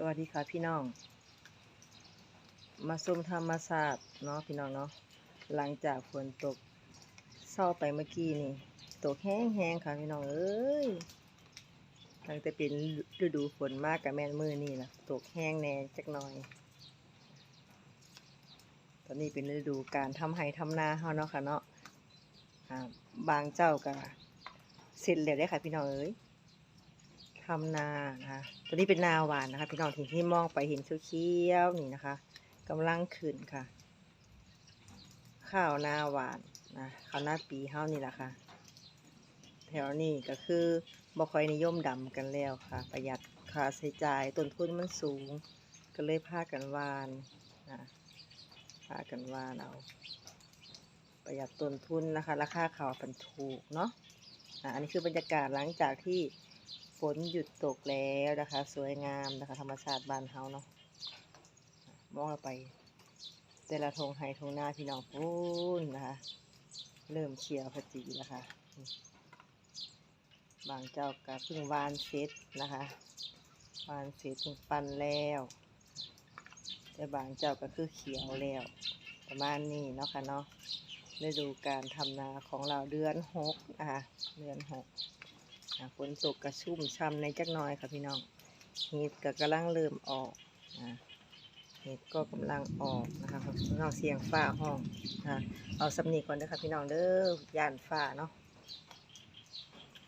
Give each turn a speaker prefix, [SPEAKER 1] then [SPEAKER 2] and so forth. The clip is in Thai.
[SPEAKER 1] สวัสดีค่ะพี่น้อง มาชมธรรมศาสตร์เนาะพี่น้องเนาะหลังจากฝนตกเศร้าไปเมื่อกี้นี่ ตกแห้งๆค่ะพี่น้องเอ้ยตั้งแต่เป็นฤดูฝนมากกับแม่นมือนี่นะตกแห้งแน่จักหน่อย ตอนนี้เป็นฤดูการทำไห้ทำนาเฮาเนาะค่ะเนาะบางเจ้าก็เสร็จแล้วได้ค่ะพี่น้องเอ้ย ทำนานะคะตัวนี้เป็นนาหวานนะคะ พี่น้องที่ที่มองไปเห็นเขียวๆนี่นะคะกำลังขึ้นค่ะ ข้าวนาหวานนะข้าวหน้าปีเฮานี่แหละค่ะแถวนี้ก็คือบ่ค่อยนิยมดำกันแล้วค่ะ ประหยัดค่าใช้จ่ายต้นทุนมันสูง ก็เลยพากันวานนะพากันวานเอา ประหยัดต้นทุนนะคะ ราคาข้าวเป็นถูกเนาะอะอันนี้คือบรรยากาศหลังจากที่ ฝนหยุดตกแล้วนะคะ สวยงามนะคะ ธรรมชาติบ้านเฮาเนาะมองเราไป แต่ละทงไฮทงหน้าพี่น้องพูนนะคะ เริ่มเขียวขจีแล้วค่ะบางเจ้าก็เพิ่งวานเสร็จนะคะวานเสร็จเพิ่งปั่นแล้ว แต่บางเจ้าก็คือเขียวแล้ว ประมาณนี้เนาะค่ะเนาะฤดูการทำนาของเราเดือนหกนะคะเดือนหก ฝนตกกระชุ่มช่ำในจักน้อยค่ะพี่น้องเห็ดก็กำลังเริ่มออกเห็ดก็กำลังออกนะคะพี่น้องเสียงฝ้าห้องเอาสำนีก่อนเด้อค่ะพี่น้องเด้อย่านฝ้าเนาะ